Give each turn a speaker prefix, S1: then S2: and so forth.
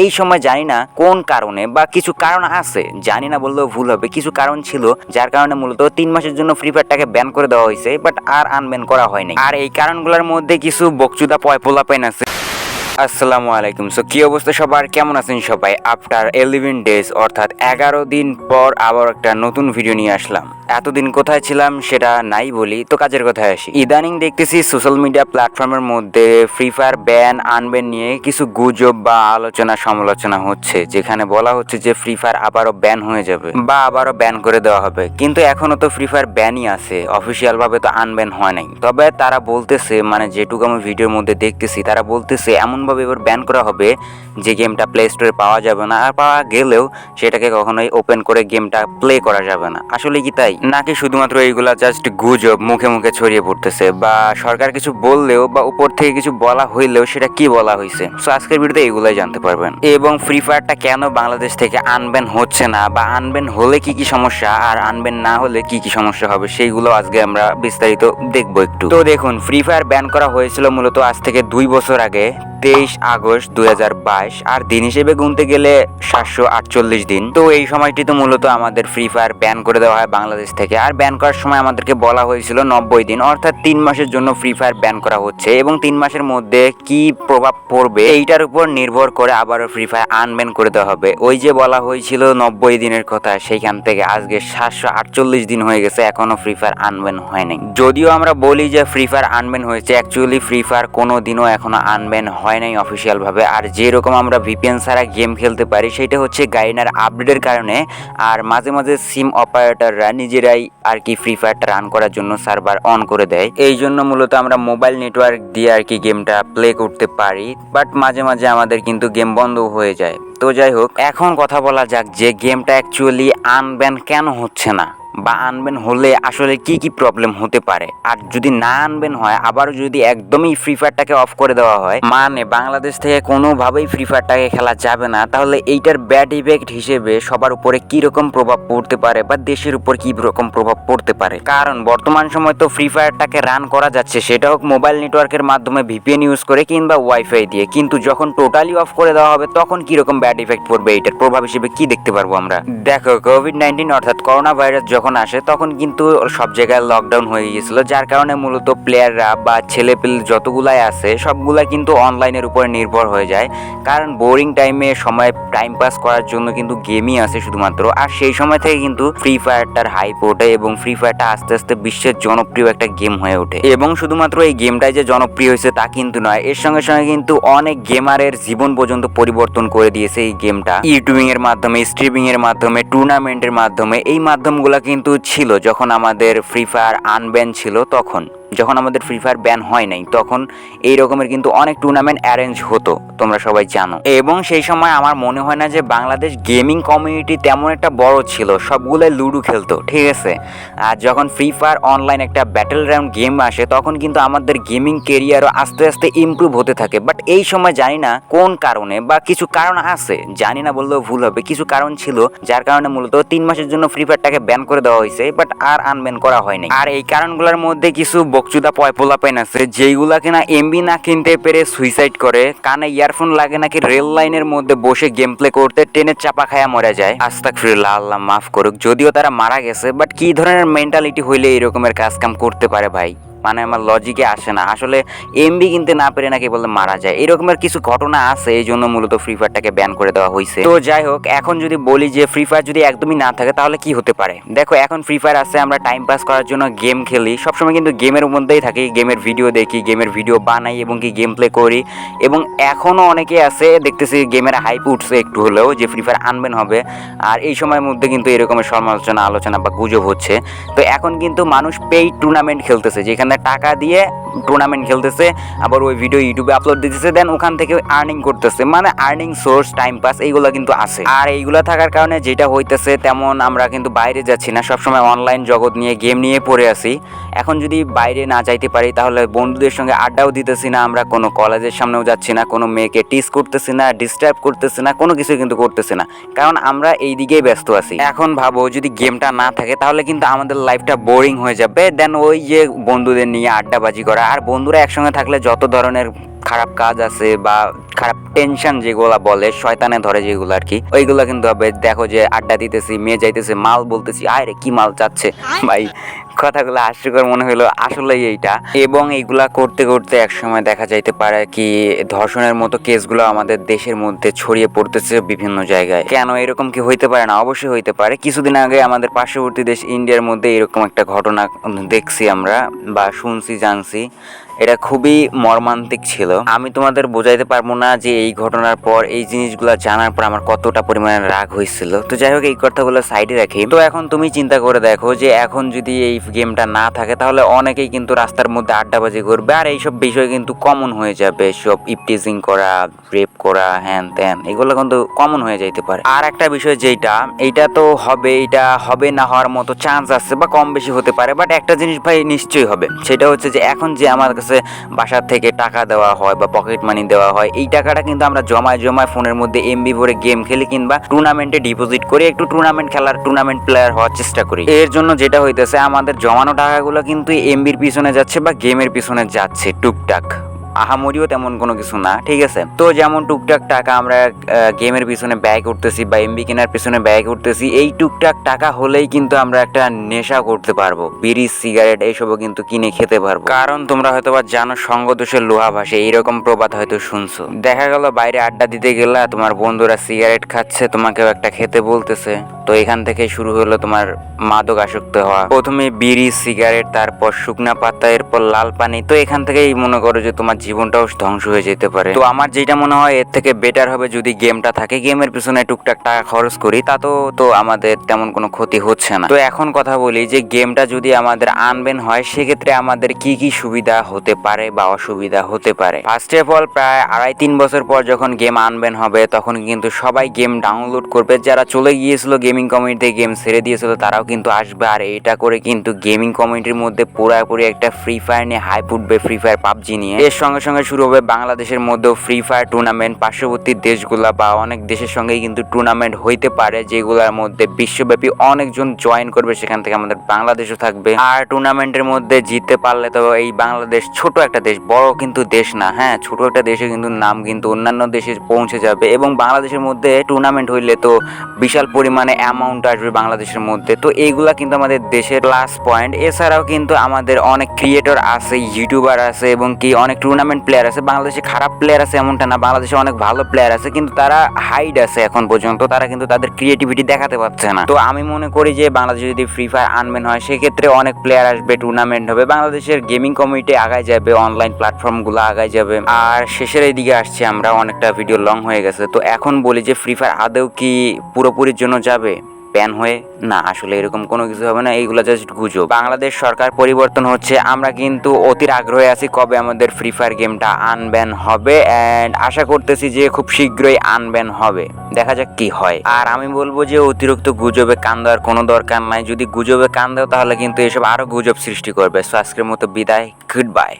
S1: এই সময় জানি না কোন কারণে বা কিছু কারণ আছে, জানি না বললেও ভুল হবে। কিছু কারণ ছিল, যার কারণে মূলত তিন মাসের জন্য ফ্রি ফায়ারটাকে ব্যান করে দেওয়া হয়েছে বাট আর আনব্যান করা হয়নি। আর এই কারণগুলোর মধ্যে কিছু বকচুদা পয়পোলা পেন আছে। আসসালামু আলাইকুম। সো কি অবস্থা সবার? কেমন আছেন সবাই? আফটার এলিভেন ডেজ অর্থাৎ এগারো দিন পর আবার একটা নতুন ভিডিও নিয়ে আসলাম। এতদিন কোথায় ছিলাম সেটা নাই বলি, তো কাজের কথায় আসি। ইদানিং দেখতেছি সোশ্যাল মিডিয়া প্ল্যাটফর্মের মধ্যে ফ্রি ফায়ার ব্যান আনবেন নিয়ে কিছু গুজব বা আলোচনা সমালোচনা হচ্ছে, যেখানে বলা হচ্ছে যে ফ্রি ফায়ার আবারও ব্যান হয়ে যাবে বা আবারও ব্যান করে দেওয়া হবে। কিন্তু এখনও তো ফ্রি ফায়ার ব্যানই আছে অফিসিয়াল ভাবে তো আনব্যান হয় নাই। তবে তারা বলতেছে মানে যেটুকু আমি ভিডিওর মধ্যে দেখতেছি, তারা বলতেছে এমনভাবে এবার ব্যান করা হবে যে গেমটা প্লে স্টোরে পাওয়া যাবে না আর পাওয়া গেলেও সেটাকে কখনোই ওপেন করে গেমটা প্লে করা যাবে না। আসলে কি তাই? নাকি শুধুমাত্র এইগুলা জাস্ট গুজব মুখে মুখে ছড়িয়ে পড়তেছে বা সরকার কিছু বললেও বা উপর থেকে কিছু বলা হইলেও সেটা কি বলা হয়েছে সো আজকের ভিডিওতে এগুলাই জানতে পারবেন। এবং ফ্রি ফায়ারটা কেন বাংলাদেশ থেকে আনবেন হচ্ছে না বা আনবেন হলে কি কি সমস্যা আর আনবেন না হলে কি কি সমস্যা হবে সেইগুলো আজকে আমরা বিস্তারিত দেখব একটু। তো দেখুন ফ্রি ফায়ার ব্যান করা হয়েছিল মূলত আজ থেকে দুই বছর আগে। তেইশ আগস্ট দুই হাজার বাইশ, আর দিন হিসেবে গুনতে গেলে সাতশো আটচল্লিশ দিন। তো এই সময়টি তো মূলত আমাদের ফ্রি ফায়ার ব্যান করে দেওয়া হয় বাংলাদেশ থেকে। আর ব্যান করার সময় আমাদেরকে বলা হয়েছিল নব্বই দিন, অর্থাৎ তিন মাসের জন্য ফ্রি ফায়ার ব্যান করা হচ্ছে। এবং তিন মাসের মধ্যে কি প্রভাব পড়বে, এইটার উপর নির্ভর করে আবারও ফ্রি ফায়ার আনব্যান করে দেওয়া হবে। ওই যে বলা হয়েছিল নব্বই দিনের কথা, সেইখান থেকে আজকে সাতশো আটচল্লিশ দিন হয়ে গেছে, এখনও ফ্রি ফায়ার আনব্যান হয়নি। যদিও আমরা বলি যে ফ্রি ফায়ার আনব্যান হয়েছে অ্যাকচুয়ালি ফ্রি ফায়ার কোনো দিনও এখনও আনব্যান হয় নাই অফিসিয়াল ভাবে। আর যেরকম আমরা ভিপিএন ছাড়া গেম খেলতে পারি সেটা হচ্ছে গাইনার আপডেটের কারণে। আর মাঝে মাঝে সিম অপারেটররা নিজেরাই আর কি ফ্রি ফায়ারটা রান করার জন্য সার্ভার অন করে দেয়। এই জন্য মূলত আমরা মোবাইল নেটওয়ার্ক দিয়ে আর কি গেমটা প্লে করতে পারি। বাট মাঝে মাঝে আমাদের কিন্তু গেম বন্ধ হয়ে যায়। তো যাই হোক, এখন কথা বলা যাক যে গেমটা অ্যাকচুয়ালি আনব্যান কেন হচ্ছে না। বা আনবেন হলে আসলে কি কি প্রবলেম হতে পারে? আর যদি না আনবেন হয়, আবারও যদি একদমই ফ্রি ফায়ারটাকে অফ করে দেওয়া হয় মানে বাংলাদেশ থেকে কোনোভাবেই ফ্রি ফায়ারটাকে খেলা যাবে না, তাহলে এইটার ব্যাড ইফেক্ট হিসেবে সবার উপরে কি রকম প্রভাব পড়তে পারে বা দেশের উপর কি রকম প্রভাব পড়তে পারে? কারণ বর্তমান সময় তো ফ্রি ফায়ারটাকে রান করা যাচ্ছে, সেটা হোক মোবাইল নেটওয়ার্কের মাধ্যমে ভিপিএন ইউজ করে কিংবা ওয়াইফাই দিয়ে। কিন্তু যখন টোটালি অফ করে দেওয়া হবে, তখন কি রকম ব্যাড ইফেক্ট পড়বে এইটার? প্রভাব হিসেবে কি দেখতে পারব আমরা? দেখো কোভিড নাইন্টিন অর্থাৎ করোনা ভাইরাস যখন আসে, তখন কিন্তু সব জায়গায় লকডাউন হয়ে গিয়েছিল, যার কারণে মূলত প্লেয়াররা বা ছেলেপেলে যতগুলাই আছে সবগুলা কিন্তু অনলাইনের উপরে নির্ভর হয়ে যায়। কারণ বোরিং টাইমে সময় টাইম পাস করার জন্য কিন্তু গেমই আছে শুধুমাত্র। আর সেই সময় থেকে কিন্তু ফ্রি ফায়ারটার হাইপ ওঠে এবং ফ্রি ফায়ারটা আস্তে আস্তে বিশ্বের জনপ্রিয় একটা গেম হয়ে ওঠে। এবং শুধুমাত্র এই গেমটাই যে জনপ্রিয় হয়েছে তা কিন্তু নয়, এর সঙ্গে সঙ্গে কিন্তু অনেক গেমারের জীবন পর্যন্ত পরিবর্তন করে দিয়েছে এই গেমটা ইউটিউবিং এর মাধ্যমে স্ট্রিমিং এর মাধ্যমে টুর্নামেন্টের মাধ্যমে, এই মাধ্যমগুলো কিন্তু ছিল যখন আমাদের ফ্রি ফায়ার আনব্যান ছিল তখন। যখন আমাদের ফ্রি ফায়ার ব্যান হয় নাই, তখন এই রকমের কিন্তু অনেক টুর্নামেন্ট অ্যারেঞ্জ হতো, তোমরা সবাই জানো। এবং সেই সময় আমার মনে হয় না যে বাংলাদেশ গেমিং কমিউনিটি তেমন একটা বড় ছিল, সবগুলোই লুডো খেলতো, ঠিক আছে? আর যখন ফ্রি ফায়ার অনলাইন একটা ব্যাটেল রাউন্ড গেম আসে, তখন কিন্তু আমাদের গেমিং কেরিয়ারও আস্তে আস্তে ইমপ্রুভ হতে থাকে। বাট এই সময় জানি না কোন কারণে বা কিছু কারণ আছে, জানি না বললেও ভুল হবে। কিছু কারণ ছিল, যার কারণে মূলত তিন মাসের জন্য ফ্রি ফায়ারটাকে ব্যান করে দেওয়া হয়েছে বাট আর আনব্যান করা হয়নি। আর এই কারণগুলোর মধ্যে কিছু বকচুদা পয়পোলা পেন আছে, যেইগুলা কিনা এমবি না কিনতে পেরে সুইসাইড করে, কানে ইয়ারফোন লাগে নাকি রেল লাইনের মধ্যে বসে গেম প্লে করতে ট্রেনের চাপা খায়া মরে যায়। আস্তাক ফিরুল্লাহ আল্লাহ মাফ করুক, যদিও তারা মারা গেছে বাট কি ধরনের মেন্টালিটি হইলে এরকমের কাজ কাম করতে পারে ভাই? মানে আমার লজিকে আসে না। আসলে এমবি কিনতে না পেরে নাকি বলতে মারা যায়। এরকমের কিছু ঘটনা আছে, এই জন্য মূলত ফ্রি ফায়ারটাকে ব্যান করে দেওয়া হয়েছে তো যাই হোক, এখন যদি বলি যে ফ্রি ফায়ার যদি একদমই না থাকে, তাহলে কি হতে পারে? দেখো, এখন ফ্রি ফায়ার আছে, আমরা টাইম পাস করার জন্য গেম খেলি। সবসময় কিন্তু গেমের মধ্যেই থাকি গেমের ভিডিও দেখি গেমের ভিডিও বানাই এবং কি গেম প্লে করি। এবং এখনও অনেকে আছে, দেখতেছি গেমের হাইপ উঠছে একটু হলেও যে ফ্রি ফায়ার আনবেন হবে। আর এই সময়ের মধ্যে কিন্তু এরকমের সমালোচনা, আলোচনা বা গুজব হচ্ছে। তো এখন কিন্তু মানুষ পেইড টুর্নামেন্ট খেলতেছে, যেখানে টাকা দিয়ে টুর্নামেন্ট খেলতেছে, আবার ওই ভিডিও ইউটিউবে আপলোড দিতেছে দেন ওখান থেকে আর্নিং করতেছে। মানে আর্নিং সোর্স টাইম পাস এইগুলো কিন্তু আছে। আর এইগুলো থাকার কারণে যেটা হইতেছে, তেমন আমরা কিন্তু বাইরে যাচ্ছি না। সবসময় অনলাইন জগৎ নিয়ে গেম নিয়ে পড়ে আছি। এখন যদি বাইরে না যাইতে পারি, তাহলে বন্ধুদের সঙ্গে আড্ডাও দিতেছি না। আমরা কোনো কলেজের সামনেও যাচ্ছি না, কোনো মেয়েকে টিস করতেছি না ডিস্টার্ব করতেছি না, কোনো কিছু কিন্তু করতেছি না। কারণ আমরা এই দিকেই ব্যস্ত আছি। এখন ভাবো, যদি গেমটা না থাকে, তাহলে কিন্তু আমাদের লাইফটা বোরিং হয়ে যাবে। দেন ওই যে বন্ধুদের নিয়ে আড্ডাবাজি করা। আর বন্ধুরা একসঙ্গে থাকলে যত ধরনের খারাপ কাজ আছে বা খারাপ টেনশন যেগুলো বলে শয়তানে ধরে যেগুলো আর কি ওইগুলো কিন্তু হবে দেখো যে আড্ডা দিতেছি মেয়ে যাইতেছে মাল বলতেছি আয় রে কি মাল চাচ্ছে? ভাই কথাগুলো হাস্যকর মনে হলো আসলেই এইটা। এবং এইগুলা করতে করতে একসময় দেখা যাইতে পারে কি ধর্ষণের মতো কেসগুলো আমাদের দেশের মধ্যে ছড়িয়ে পড়তেছে বিভিন্ন জায়গায়। কেন এরকম কি হইতে পারে না? অবশ্যই হইতে পারে। কিছুদিন আগে আমাদের পার্শ্ববর্তী দেশ ইন্ডিয়ার মধ্যে এরকম একটা ঘটনা দেখছি আমরা বা শুনছি জানছি। এটা খুবই মর্মান্তিক ছিল। আমি তোমাদের বোঝাইতে পারব না যে এই ঘটনার পর এই জিনিসগুলো জানার পর আমার কতটা পরিমাণে রাগ হয়েছিল। তো যাই হোক, এই কথাগুলো সাইডে রাখি। তো এখন তুমি চিন্তা করে দেখো যে এখন যদি এই গেমটা না থাকে, তাহলে অনেকেই কিন্তু রাস্তার মধ্যে আড্ডাবাজি করবে আর এইসব বিষয় কিন্তু কমন হয়ে যাবে। সব ইপটিজিং করা, রেপ করা, হ্যান ত্যান, এগুলো কিন্তু কমন হয়ে যাইতে পারে। আর একটা বিষয় যেটা এইটা তো হবে এটা হবে না হওয়ার মতো চান্স আছে বা কম বেশি হতে পারে বাট একটা জিনিস ভাই নিশ্চয়ই হবে। সেটা হচ্ছে যে এখন যে আমার কাছে বাসার থেকে টাকা দেওয়া হয় বা পকেট মানি দেওয়া হয়, এই টাকাটা কিন্তু আমরা জমায় জমায় ফোনের মধ্যে এমবি ভরে গেম খেলি কিংবা টুর্নামেন্টে ডিপোজিট করে একটু টুর্নামেন্ট খেলার টুর্নামেন্ট প্লেয়ার হওয়ার চেষ্টা করি। এর জন্য যেটা হইতেছে, আমাদের জমানো টাকাগুলো কিন্তু এমবির পিছনে যাচ্ছে বা গেমের পিছনে যাচ্ছে, টুকটাক। আহামরিও তেমন কোনো কিছু না, ঠিক আছে? তো যেমন টুকটাক টাকা আমরা গেমের পিছনে ব্যয় করতেছি বা এমবি কেনার পিছনে ব্যয় করতেছি, এই টুকটাক টাকা হলেই কিন্তু আমরা একটা নেশা করতে পারব। বিড়ি সিগারেট এইসবও কিন্তু কিনে খেতে পারব। কারণ তোমরা হয়তো বা জানো সঙ্গ দোষের লোহা ভাসে, এইরকম প্রবাদ হয়তো শুনছো। দেখা গেল বাইরে আড্ডা দিতে গেলা, তোমার বন্ধুরা সিগারেট খাচ্ছে, তোমাকেও একটা খেতে বলতেছে। তো এখান থেকে শুরু হলো তোমার মাদক আসক্ত হওয়া। প্রথমে বিড়ি সিগারেট তারপর শুকনা পাতা, এরপর লাল পানি। তো এখান থেকেই মনে করো যে তোমার জীবনটাও ধ্বংস হয়ে যেতে পারে। তো আমার যেটা মনে হয়, এর থেকে বেটার হবে যদি গেমটা থাকে। গেমের পিছনে টুকটাক টাকা খরচ করি তাতেও তো আমাদের তেমন কোনো ক্ষতি হচ্ছে না। তো এখন কথা বলি যে গেমটা যদি আমাদের আনবেন হয়, সেক্ষেত্রে আমাদের কি কি সুবিধা হতে পারে বা অসুবিধা হতে পারে? ফার্স্ট অফ অল প্রায় আড়াই তিন বছর পর যখন গেম আনবেন হবে, তখন কিন্তু সবাই গেম ডাউনলোড করবে। যারা চলে গিয়েছিল গেমিং কমিউনিটিতে গেম ছেড়ে দিয়েছিল, তারাও কিন্তু আসবে। আর এটা করে কিন্তু গেমিং কমিউনিটির মধ্যে পুরোপুরি একটা ফ্রি ফায়ার নিয়ে হাইপ উঠবে ফ্রি ফায়ার পাবজি নিয়ে। এর সঙ্গে সঙ্গে শুরু হবে বাংলাদেশের মধ্যেও ফ্রি ফায়ার টুর্নামেন্ট পার্শ্ববর্তী দেশগুলা বা অনেক দেশের সঙ্গেই কিন্তু টুর্নামেন্ট হইতে পারে, যেগুলোর মধ্যে বিশ্বব্যাপী অনেকজন জয়েন করবে, সেখান থেকে আমাদের বাংলাদেশও থাকবে। আর টুর্নামেন্টের মধ্যে জিততে পারলে তো এই বাংলাদেশ ছোট একটা দেশ, বড় কিন্তু দেশ না হ্যাঁ? ছোট একটা দেশে কিন্তু নাম কিন্তু অন্যান্য দেশে পৌঁছে যাবে এবং বাংলাদেশের মধ্যে টুর্নামেন্ট হইলে তো বিশাল পরিমাণে অ্যামাউন্ট আসবে বাংলাদেশের মধ্যে। তো এইগুলা কিন্তু আমাদের দেশের প্লাস পয়েন্ট এছাড়াও কিন্তু আমাদের অনেক ক্রিয়েটর আছে ইউটিউবার আছে এবং কি অনেক টুর্নামেন্ট প্লেয়ার আছে, বাংলাদেশে খারাপ প্লেয়ার আছে এমনটা না, বাংলাদেশে অনেক ভালো প্লেয়ার আছে, কিন্তু তারা হাইড আছে এখন পর্যন্ত, তারা কিন্তু তাদের ক্রিয়েটিভিটি দেখাতে পারছে না। তো আমি মনে করি যে বাংলাদেশে যদি ফ্রি ফায়ার আনবেন হয়, সেক্ষেত্রে অনেক প্লেয়ার আসবে টুর্নামেন্ট হবে, বাংলাদেশের গেমিং কমিউনিটি আগায় যাবে অনলাইন প্ল্যাটফর্মগুলো আগায় যাবে। আর শেষের এই দিকে আসছি আমরা, অনেকটা ভিডিও লং হয়ে গেছে, তো এখন বলি যে ফ্রি ফায়ার আদৌ কি পুরোপুরির জন্য যাবে? ব্যান হয়ে, না, আসলে এরকম কোনো কিছু হবে না, এইগুলো জাস্ট গুজব। বাংলাদেশ সরকার পরিবর্তন হচ্ছে, আমরা কিন্তু অতির আগ্রহে আছি কবে আমাদের ফ্রি ফায়ার গেমটা আনব্যান হবে অ্যান্ড আশা করতেছি যে খুব শীঘ্রই আনব্যান হবে। দেখা যাক কি হয়। আর আমি বলব যে অতিরিক্ত গুজবে কান দেওয়ার কোনো দরকার নাই। যদি গুজবে কান দাও, তাহলে কিন্তু এসব আরও গুজব সৃষ্টি করবে। সো আজকের মতো বিদায় গুড বাই